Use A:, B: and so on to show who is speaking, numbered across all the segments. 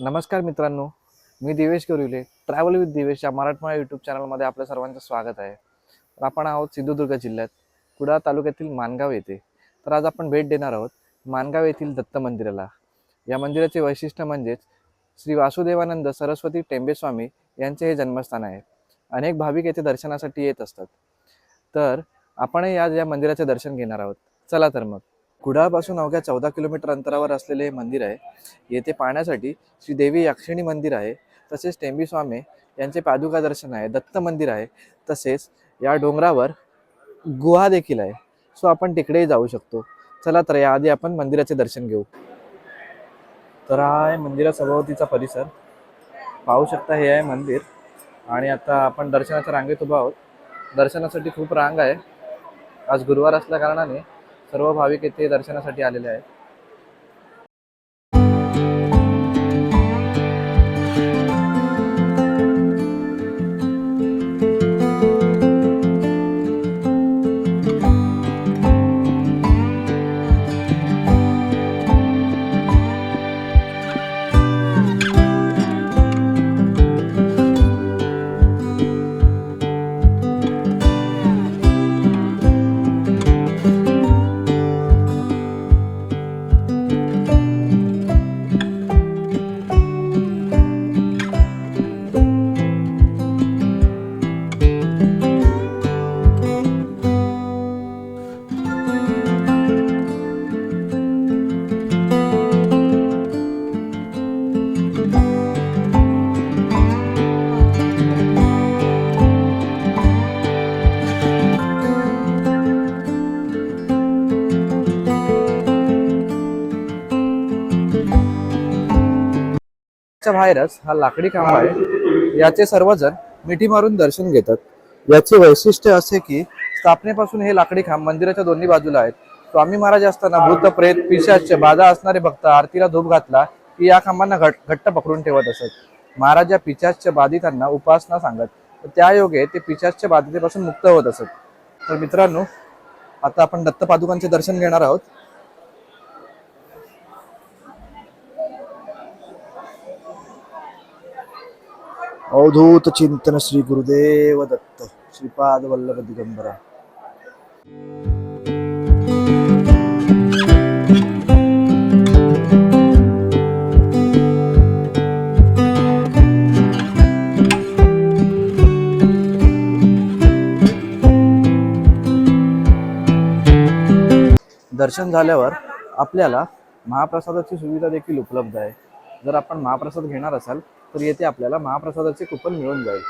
A: नमस्कार मित्रांनो मी दिवेश करुले ट्रॅव्हल विथ दिवेश या मराठमोळ्या यूट्यूब चॅनलमध्ये आपल्या सर्वांचं स्वागत आहे. तर आपण आहोत सिंधुदुर्ग जिल्ह्यात कुडाळ तालुक्यातील मानगाव येथे. तर आज आपण भेट देणार आहोत मानगाव येथील दत्त मंदिराला. या मंदिराचे वैशिष्ट्य म्हणजेच श्री वासुदेवानंद सरस्वती टेंबेस्वामी यांचे हे जन्मस्थान आहे. अनेक भाविक येथे दर्शनासाठी येत असतात. तर आपणही आज या मंदिराचे दर्शन घेणार आहोत. चला तर मग. कुडाळपासून अवघ्या चौदा किलोमीटर अंतरावर असलेले हे मंदिर आहे. येथे पाहण्यासाठी श्री देवी यक्षिणी मंदिर आहे. तसेच टेंबी स्वामी यांचे पादुका दर्शन आहे. दत्त मंदिर आहे. तसेच या डोंगरावर गुहा देखील आहे. सो आपण तिकडेही जाऊ शकतो. चला तर याआधी आपण मंदिराचे दर्शन घेऊ. तर हा आहे मंदिरासभोवतीचा परिसर. पाहू शकता हे आहे मंदिर. आणि आता आपण दर्शनाच्या रांगेत उभा आहोत. दर्शनासाठी खूप रांग आहे. आज गुरुवार असल्या कारणाने सर्व भाविक येथे दर्शनासाठी आलेले आहेत. च्या बाहेरच हा लाकडी खांब आहे. याचे सर्वजण मिठी मारून दर्शन घेतात. याचे वैशिष्ट्य असे की स्थापनेपासून हे लाकडी खांब मंदिराच्या दोन्ही बाजूला आहेत. स्वामी महाराज असताना भूत प्रेत पिशाच बाधा असणारे भक्त आरतीला धूप घातला की या खांबांना घट घट्ट पकडून ठेवत असत. महाराज या पिशाच्या बाधितांना उपासना सांगत त्या योगे ते पिशाच्या बाधितेपासून मुक्त होत असत. तर मित्रांनो आता आपण दत्त पादुकांचे दर्शन घेणार आहोत. अवधूत चिंतन श्री गुरुदेव दत्त श्रीपाद वल्लभ दिगंबरा. दर्शन झाल्यावर आपल्याला महाप्रसादाची सुविधा देखील उपलब्ध आहे. जर आपण महाप्रसाद घेणार असाल तर येथे आपल्याला महाप्रसादाचे कुपन मिळून जाईल.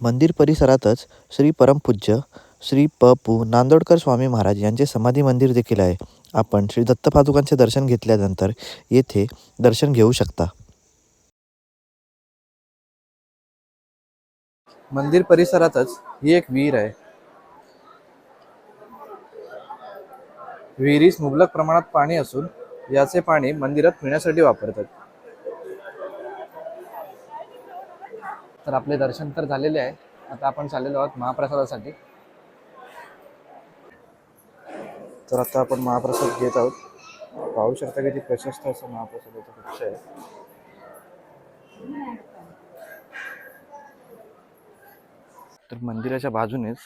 B: मंदिर परिसरातच श्री परमपूज्य श्री प. पू. नांदोडकर स्वामी महाराज यांचे समाधी मंदिर देखील आहे. आपण श्री दत्तपादुकांचे दर्शन घेतल्यानंतर येथे दर्शन घेऊ शकता.
A: मंदिर परिसरातच ही एक विहीर आहे. विहिरीस मुबलक प्रमाणात पाणी असून याचे पाणी मंदिरात पिण्यासाठी वापरतात. तर आपले दर्शन तर झालेले आहे. आता आपण चाललेलो आहोत महाप्रसादासाठी. तर आता आपण महाप्रसाद घेत आहोत. पाहू शकता किती प्रशस्त असं महाप्रसादाचं कक्ष आहे. तर मंदिराच्या बाजूनेच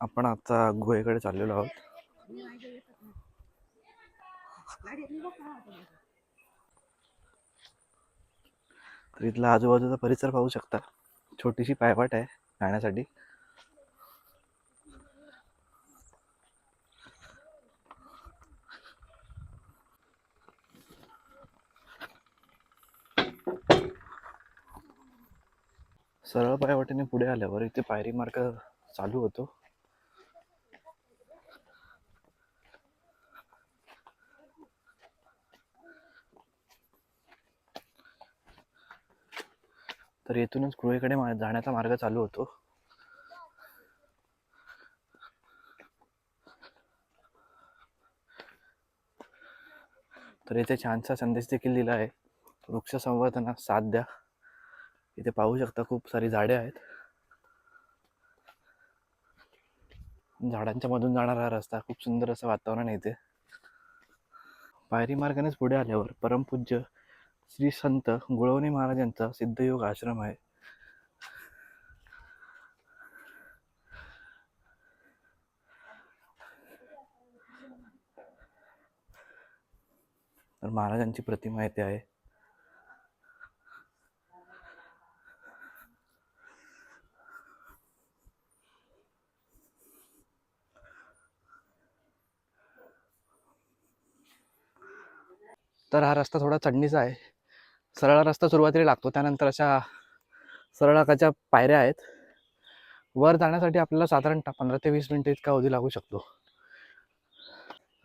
A: आपण आता गुहेकडे चाललेलो आहोत. तर इथला आजूबाजूचा परिसर पाहू शकता. छोटीशी पायवाट आहे जाण्यासाठी सरळ पायवाटेने पुढे आल्यावर इथे पायरी मार्ग चालू होतो. तर येथूनच गुहेकडे मा- जाण्याचा मार्ग चालू होतो. तर इथे छानसा संदेश देखील दिला आहे. वृक्ष संवर्धनात साथ द्या. इथे पाहू शकता खूप सारी झाडे आहेत. झाडांच्या मधून जाणारा रस्ता खूप सुंदर असं वातावरण आहे इथे. पायरी मार्गानेच पुढे आल्यावर परमपूज्य श्री संत गुळवणे महाराज यांचा सिद्धयोग आश्रम आहे. तर महाराजांची प्रतिमा येथे आहे. तर हा रस्ता थोडा चढणीचा आहे. सरळ रस्ता सुरुवातीला लागतो. त्यानंतर अशा सरळाकाच्या पायऱ्या आहेत. वर जाण्यासाठी आपल्याला साधारणतः पंधरा ते वीस मिनटं इतका अवधी लागू शकतो.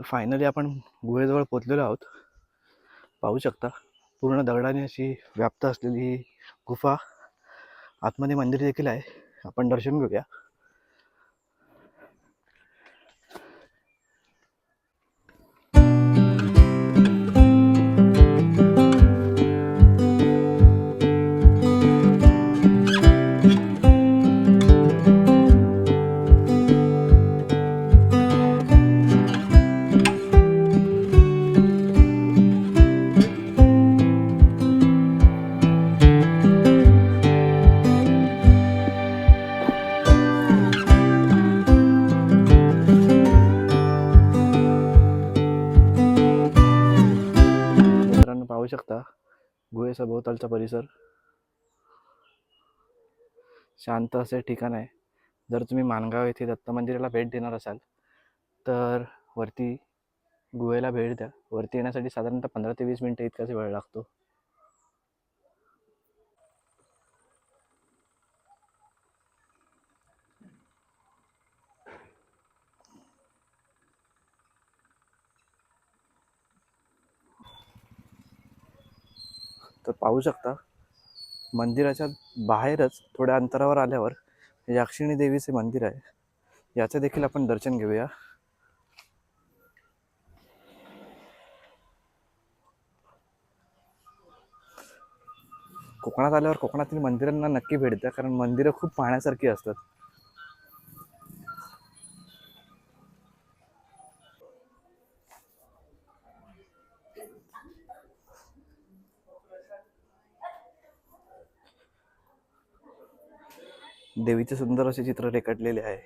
A: फायनली आपण गुहेजवळ पोचलेलो आहोत. पाहू शकता पूर्ण दगडाने अशी व्याप्त असलेली ही गुफा आतमध्ये मंदिर देखील आहे. आपण दर्शन घेऊया. पाहू शकता गुहेचा भोवतालचा परिसर. शांत असे ठिकाण आहे. जर तुम्ही मानगाव येथे दत्त मंदिराला भेट देणार असाल तर वरती गुहेला भेट द्या. वरती येण्यासाठी साधारणतः पंधरा ते वीस मिनटं इतकाच वेळ लागतो. तर पाहू शकता. मंदिराच्या बाहेरच थोड्या अंतरावर आल्यावर याक्षिणी देवीचे मंदिर आहे. याचं देखील आपण दर्शन घेऊया. कोकणात आल्यावर कोकणातील मंदिरांना नक्की भेट द्या कारण मंदिरं खूप पाहण्यासारखी असतात. देवीचे सुंदर असे चित्र रेखाटलेले आहे.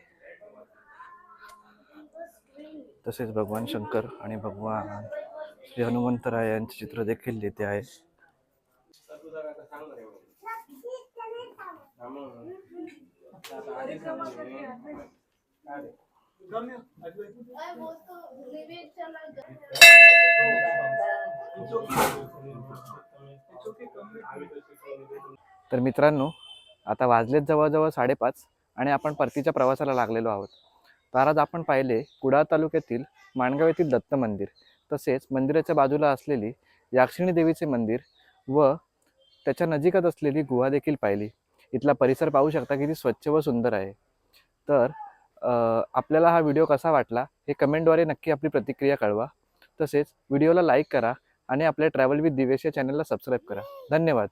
A: तसेच भगवान शंकर आणि भगवान श्री हनुमंतराय यांचे चित्र देखील येथे आहे. तर मित्रांनो आता वाजलेत जवळजवळ साडेपाच आणि आपण परतीच्या प्रवासाला लागलेलो आहोत. तर आज आपण पाहिले कुडाळ तालुक्यातील माणगाव येथील दत्त मंदिर. तसेच मंदिराच्या बाजूला असलेली याक्षिणी देवीचे मंदिर व त्याच्या नजीकच असलेली गुहा देखील पाहिली. इथला परिसर पाहू शकता किती स्वच्छ व सुंदर आहे. तर आपल्याला हा व्हिडिओ कसा वाटला हे कमेंटद्वारे नक्की आपली प्रतिक्रिया कळवा. तसेच व्हिडिओला लाईक करा आणि आपल्या ट्रॅव्हल विथ दिवेश या चॅनलला सबस्क्राईब करा. धन्यवाद.